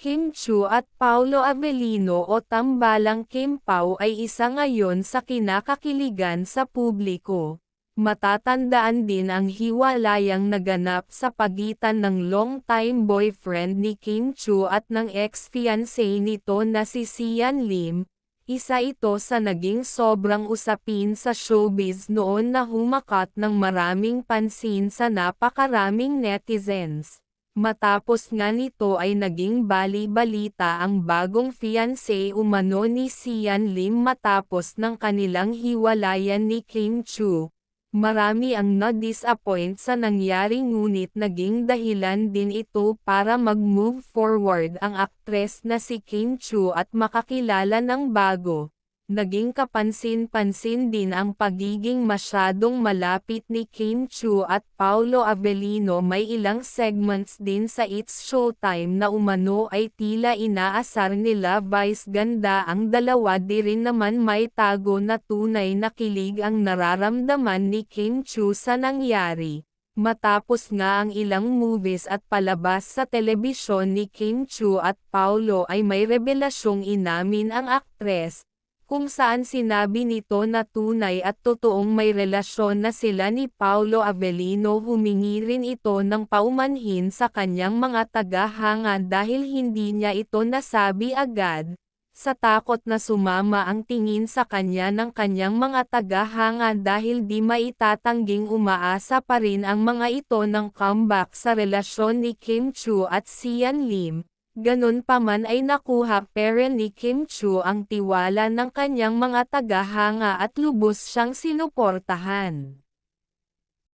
Kim Chu at Paulo Avellino o tambalang Kim Pao ay isa ngayon sa kinakakiligan sa publiko. Matatandaan din ang hiwalayang naganap sa pagitan ng long-time boyfriend ni Kim Chu at ng ex-fiancé nito na si Sian Lim, isa ito sa naging sobrang usapin sa showbiz noon na humakat ng maraming pansin sa napakaraming netizens. Matapos nga nito ay naging bali-balita ang bagong fiancé umano ni Sian Lim matapos ng kanilang hiwalayan ni Kim Chu. Marami ang na-disappoint sa nangyari ngunit naging dahilan din ito para mag-move forward ang aktres na si Kim Chu at makakilala ng bago. Naging kapansin-pansin din ang pagiging masyadong malapit ni Kim Chu at Paulo Avellino. May ilang segments din sa It's Showtime na umano ay tila inaasar nila. Vice ganda ang dalawa di rin naman may tago na tunay na kilig ang nararamdaman ni Kim Chu sa nangyari. Matapos nga ang ilang movies at palabas sa telebisyon ni Kim Chu at Paulo ay may revelasyong inamin ang aktres, kung saan sinabi nito na tunay at totoong may relasyon na sila ni Paulo Avellino humingi rin ito ng paumanhin sa kanyang mga tagahanga dahil hindi niya ito nasabi agad, sa takot na sumama ang tingin sa kanya ng kanyang mga tagahanga dahil di maitatangging umaasa pa rin ang mga ito ng comeback sa relasyon ni Kim Chu at Sian Lim, Ganon pa man ay nakuha pere ni Kim Chu ang tiwala ng kanyang mga tagahanga at lubos siyang sinuportahan.